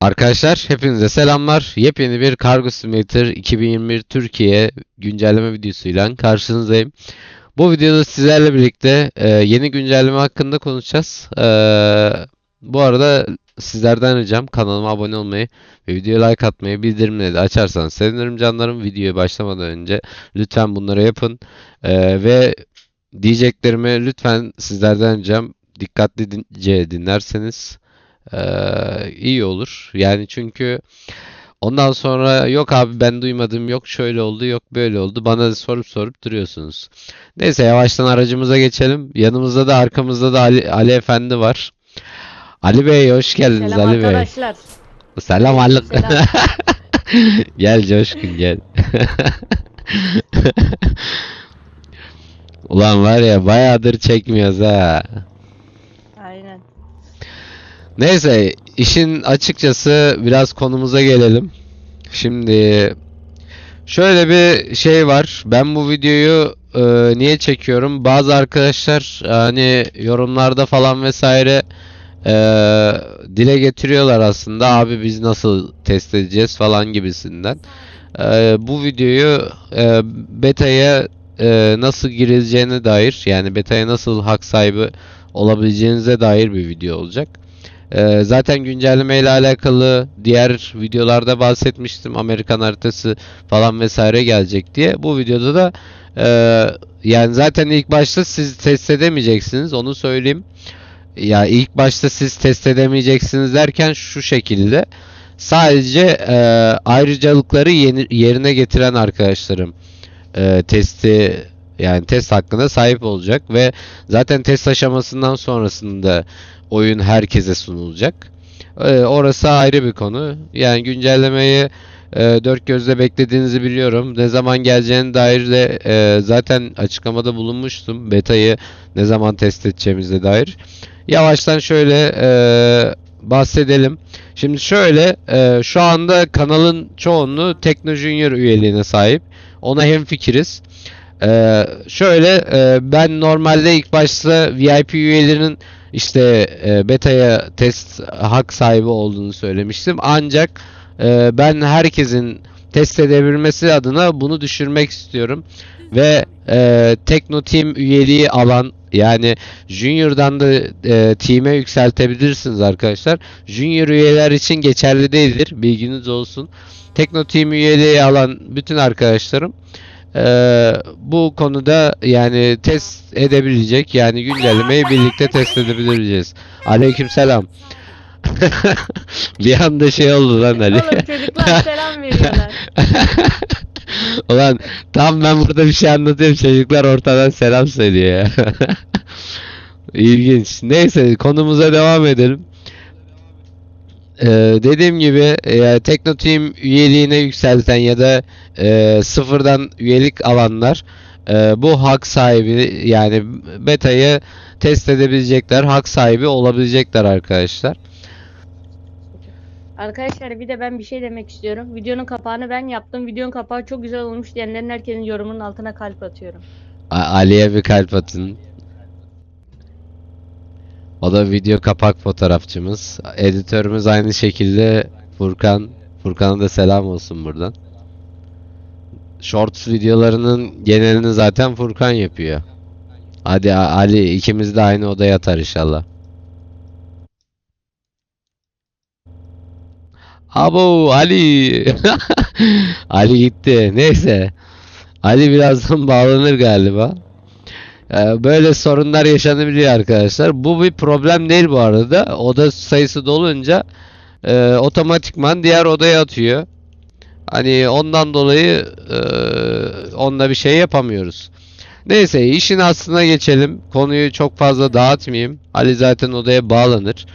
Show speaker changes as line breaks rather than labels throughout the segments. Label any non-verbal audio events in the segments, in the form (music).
Arkadaşlar hepinize selamlar. Yepyeni bir Cargo Simulator 2021 Türkiye güncelleme videosuyla karşınızdayım. Bu videoda sizlerle birlikte e, yeni güncelleme hakkında konuşacağız. E, bu arada sizlerden ricam kanalıma abone olmayı ve videoya like atmayı, bildirimleri de açarsanız sevinirim canlarım. Videoya başlamadan önce lütfen bunları yapın. E, ve diyeceklerimi lütfen sizlerden ricam dikkatlice dinlerseniz ee, iyi olur. Yani çünkü ondan sonra yok abi ben duymadım, yok şöyle oldu, yok böyle oldu. Bana sorup sorup duruyorsunuz. Neyse yavaştan aracımıza geçelim. Yanımızda da arkamızda da Ali, Ali Efendi var. Ali Bey hoş geldiniz
Selam
Ali Bey.
arkadaşlar.
Selam Ali.
Selam. (laughs)
Gel Coşkun gel. (laughs) Ulan var ya bayağıdır çekmiyoruz ha.
Aynen.
Neyse işin açıkçası biraz konumuza gelelim. Şimdi şöyle bir şey var. Ben bu videoyu e, niye çekiyorum? Bazı arkadaşlar hani yorumlarda falan vesaire e, dile getiriyorlar aslında. Abi biz nasıl test edeceğiz falan gibisinden. E, bu videoyu e, beta'ya e, nasıl girileceğine dair yani beta'ya nasıl hak sahibi olabileceğinize dair bir video olacak. Ee, zaten güncelleme ile alakalı diğer videolarda bahsetmiştim. Amerikan haritası falan vesaire gelecek diye. Bu videoda da e, yani zaten ilk başta siz test edemeyeceksiniz. Onu söyleyeyim. Ya ilk başta siz test edemeyeceksiniz derken şu şekilde. Sadece e, ayrıcalıkları yeni, yerine getiren arkadaşlarım e, testi yani test hakkında sahip olacak ve zaten test aşamasından sonrasında oyun herkese sunulacak. Ee, orası ayrı bir konu. Yani güncellemeyi e, dört gözle beklediğinizi biliyorum. Ne zaman geleceğine dair de e, zaten açıklamada bulunmuştum. Beta'yı ne zaman test edeceğimize dair. Yavaştan şöyle e, bahsedelim. Şimdi şöyle e, şu anda kanalın çoğunluğu Tekno Junior üyeliğine sahip. Ona hemfikiriz. Ee, şöyle e, ben normalde ilk başta VIP üyelerinin işte e, beta'ya test hak sahibi olduğunu söylemiştim. Ancak e, ben herkesin test edebilmesi adına bunu düşürmek istiyorum. Ve e, Tekno Team üyeliği alan yani Junior'dan da e, team'e yükseltebilirsiniz arkadaşlar. Junior üyeler için geçerli değildir. Bilginiz olsun. Tekno Team üyeliği alan bütün arkadaşlarım ee, bu konuda yani test edebilecek yani güncellemeyi birlikte test edebileceğiz. Aleykümselam. (laughs) Bir anda şey oldu lan Ali.
Oğlum çocuklar (laughs) selam veriyorlar. (laughs)
Ulan tam ben burada bir şey anlatıyorum çocuklar ortadan selam söylüyor ya. İlginç. Neyse konumuza devam edelim. Ee, dediğim gibi e, Tekno Team üyeliğine yükselten ya da e, sıfırdan üyelik alanlar e, bu hak sahibi yani beta'yı test edebilecekler, hak sahibi olabilecekler arkadaşlar.
Arkadaşlar bir de ben bir şey demek istiyorum. Videonun kapağını ben yaptım. Videonun kapağı çok güzel olmuş diyenlerin herkesin yorumunun altına kalp atıyorum.
A- Ali'ye bir kalp atın. O da video kapak fotoğrafçımız. Editörümüz aynı şekilde Furkan. Furkan'a da selam olsun buradan. Shorts videolarının genelini zaten Furkan yapıyor. Hadi Ali ikimiz de aynı odaya yatar inşallah. Abo Ali. (laughs) Ali gitti. Neyse. Ali birazdan bağlanır galiba. Ee, Böyle sorunlar yaşanabiliyor arkadaşlar. Bu bir problem değil bu arada. Oda sayısı dolunca e, otomatikman diğer odaya atıyor. Hani ondan dolayı e, onunla bir şey yapamıyoruz. Neyse işin aslına geçelim. Konuyu çok fazla dağıtmayayım. Ali zaten odaya bağlanır.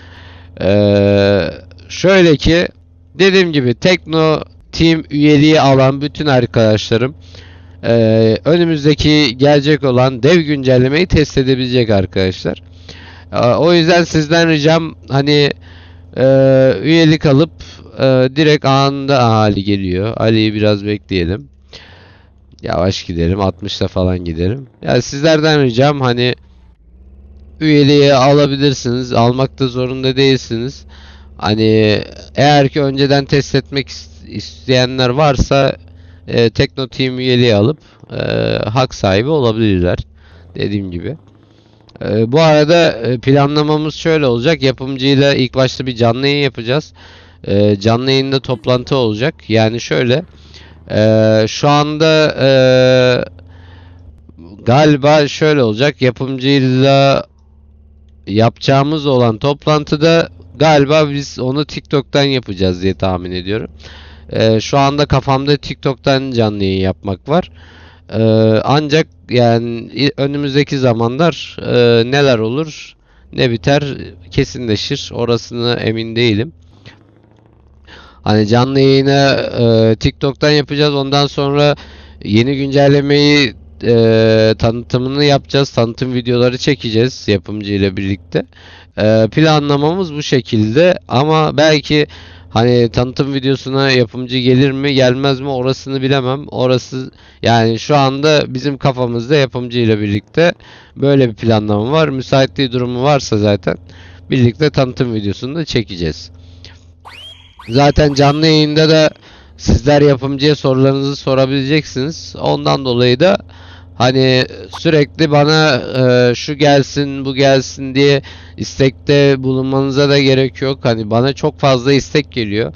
Ee, şöyle ki dediğim gibi Tekno Team üyeliği alan bütün arkadaşlarım ee, önümüzdeki gelecek olan dev güncellemeyi test edebilecek arkadaşlar. Ee, o yüzden sizden ricam hani e, üyelik alıp e, direkt anında Aha, Ali geliyor. Ali'yi biraz bekleyelim. Yavaş gidelim. 60'ta falan gidelim. Yani sizlerden ricam hani üyeliği alabilirsiniz. Almakta zorunda değilsiniz. Hani eğer ki önceden test etmek is- isteyenler varsa e, Tekno Team üyeliği alıp e, hak sahibi olabilirler. Dediğim gibi. E, bu arada e, planlamamız şöyle olacak. Yapımcıyla ilk başta bir canlı yayın yapacağız. E, canlı yayında toplantı olacak. Yani şöyle. e, şu anda e, galiba şöyle olacak. Yapımcıyla yapacağımız olan toplantıda galiba biz onu TikTok'tan yapacağız diye tahmin ediyorum. Ee, şu anda kafamda TikTok'tan canlı yayın yapmak var. Ee, ancak yani önümüzdeki zamanlar e, neler olur ne biter kesinleşir. Orasını emin değilim. Hani canlı yayını e, TikTok'tan yapacağız. Ondan sonra yeni güncellemeyi e, tanıtımını yapacağız. Tanıtım videoları çekeceğiz yapımcı ile birlikte. E, planlamamız bu şekilde ama belki hani tanıtım videosuna yapımcı gelir mi gelmez mi orasını bilemem. Orası yani şu anda bizim kafamızda yapımcı ile birlikte böyle bir planlama var. Müsaitliği durumu varsa zaten birlikte tanıtım videosunu da çekeceğiz. Zaten canlı yayında da sizler yapımcıya sorularınızı sorabileceksiniz. Ondan dolayı da hani sürekli bana e, şu gelsin bu gelsin diye istekte bulunmanıza da gerek yok. Hani bana çok fazla istek geliyor.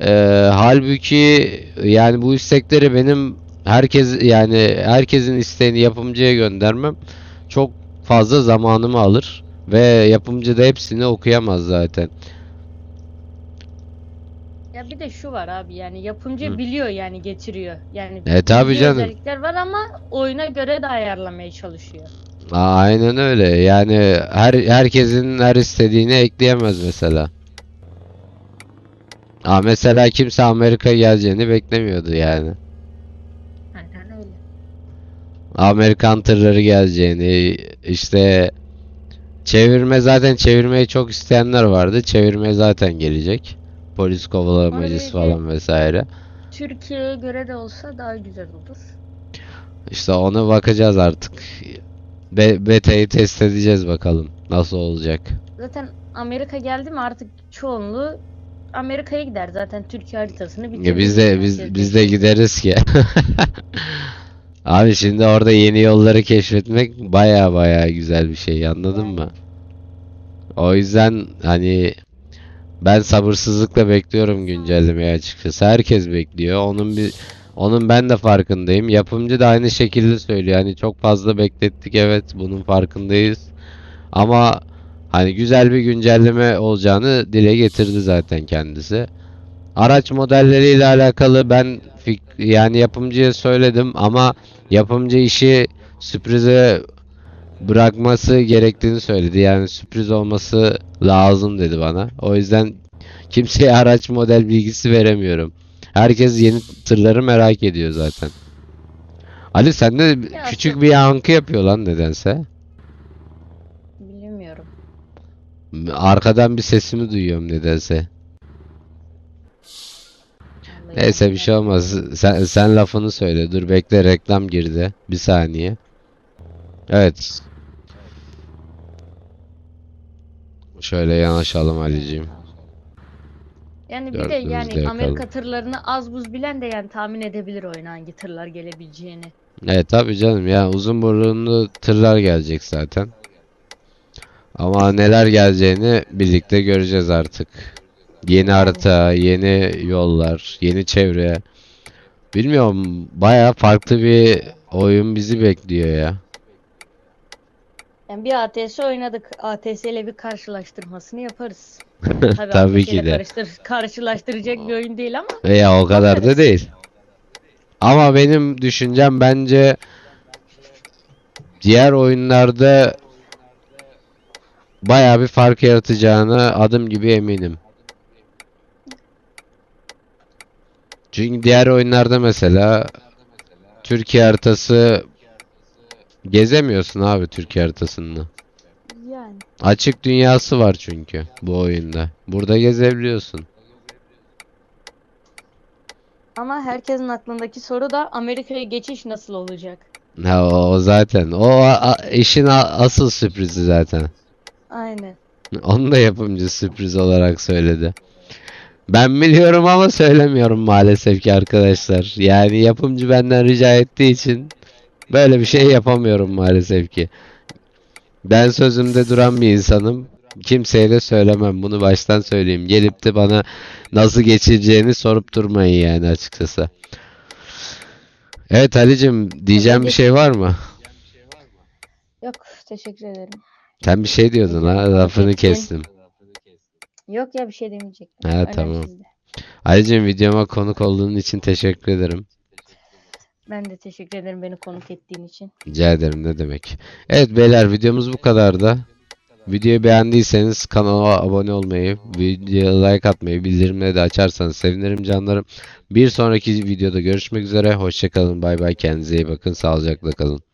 E, halbuki yani bu istekleri benim herkes yani herkesin isteğini yapımcıya göndermem çok fazla zamanımı alır ve yapımcı da hepsini okuyamaz zaten.
Ya bir de şu var abi yani yapımcı
Hı.
biliyor yani getiriyor. Yani
E tabi
bildiği
canım.
özellikler var ama oyuna göre de ayarlamaya çalışıyor.
Aa, Aynen öyle. Yani her herkesin her istediğini ekleyemez mesela. Aa, mesela kimse Amerika geleceğini beklemiyordu yani.
Aynen öyle.
Amerikan tırları geleceğini işte çevirme zaten çevirmeyi çok isteyenler vardı. Çevirme zaten gelecek. Polis kovalamacısı falan vesaire.
Türkiye'ye göre de olsa daha güzel olur.
İşte ona bakacağız artık. Be beta'yı test edeceğiz bakalım nasıl olacak.
Zaten Amerika geldi mi artık çoğunluğu Amerika'ya gider zaten Türkiye haritasını
Ya
bitirir.
biz de biz biz de gideriz ki. Abi şimdi orada yeni yolları keşfetmek baya baya güzel bir şey anladın mı? O yüzden hani ben sabırsızlıkla bekliyorum güncellemeyi açıkçası. Herkes bekliyor. Onun bir onun ben de farkındayım. Yapımcı da aynı şekilde söylüyor. Hani çok fazla beklettik evet bunun farkındayız. Ama hani güzel bir güncelleme olacağını dile getirdi zaten kendisi. Araç modelleriyle alakalı ben yani yapımcıya söyledim ama yapımcı işi sürprize bırakması gerektiğini söyledi. Yani sürpriz olması lazım dedi bana. O yüzden kimseye araç model bilgisi veremiyorum. Herkes yeni tırları merak ediyor zaten. Ali sende
Ya
küçük
sen-
bir yankı yapıyor lan nedense.
Bilmiyorum.
Arkadan bir sesimi duyuyorum nedense. Neyse bir şey olmaz. Sen, sen lafını söyle. Dur bekle reklam girdi. Bir saniye. Evet. Şöyle yanaşalım Ali'ciğim.
Yani bir de yani
yakalım.
Amerika tırlarını az buz bilen de yani tahmin edebilir oyuna hangi tırlar gelebileceğini.
Evet tabii canım ya uzun burunlu tırlar gelecek zaten. Ama neler geleceğini birlikte göreceğiz artık. Yeni harita, yeni yollar, yeni çevre. Bilmiyorum baya farklı bir oyun bizi bekliyor ya.
Yani bir ATS oynadık. ATS ile bir karşılaştırmasını yaparız. (laughs) Tabii
Tabii ki de.
karıştır- karşılaştıracak bir oyun değil ama
Veya o kadar da
Bakarız.
değil. Ama benim düşüncem bence diğer oyunlarda baya bir fark yaratacağına adım gibi eminim. Çünkü diğer oyunlarda mesela Türkiye haritası gezemiyorsun abi Türkiye haritasını.
yani
Açık dünyası var çünkü bu oyunda. Burada gezebiliyorsun.
ama herkesin aklındaki soru da Amerika'ya geçiş nasıl olacak?
Ha, o, o zaten. O a- a- işin a- asıl sürprizi zaten.
Aynen.
Onu da yapımcı sürpriz olarak söyledi. Ben biliyorum ama söylemiyorum maalesef ki arkadaşlar. Yani yapımcı benden rica ettiği için böyle bir şey yapamıyorum maalesef ki. Ben sözümde duran bir insanım. Kimseye de söylemem. Bunu baştan söyleyeyim. Gelip de bana nasıl geçeceğini sorup durmayın yani açıkçası. Evet Ali'cim diyeceğim bir şey var mı?
Yok teşekkür ederim.
Sen bir şey diyordun ha lafını kestim.
Yok ya bir şey demeyecektim.
Ha, tamam. Ayrıca videoma konuk olduğun için teşekkür ederim.
Ben de teşekkür ederim beni konuk ettiğin için.
Rica ederim ne demek. Evet beyler videomuz bu kadar da. Videoyu beğendiyseniz kanala abone olmayı, videoya like atmayı, bildirimleri de açarsanız sevinirim canlarım. Bir sonraki videoda görüşmek üzere. Hoşçakalın. Bay bay. Kendinize iyi bakın. Sağlıcakla kalın.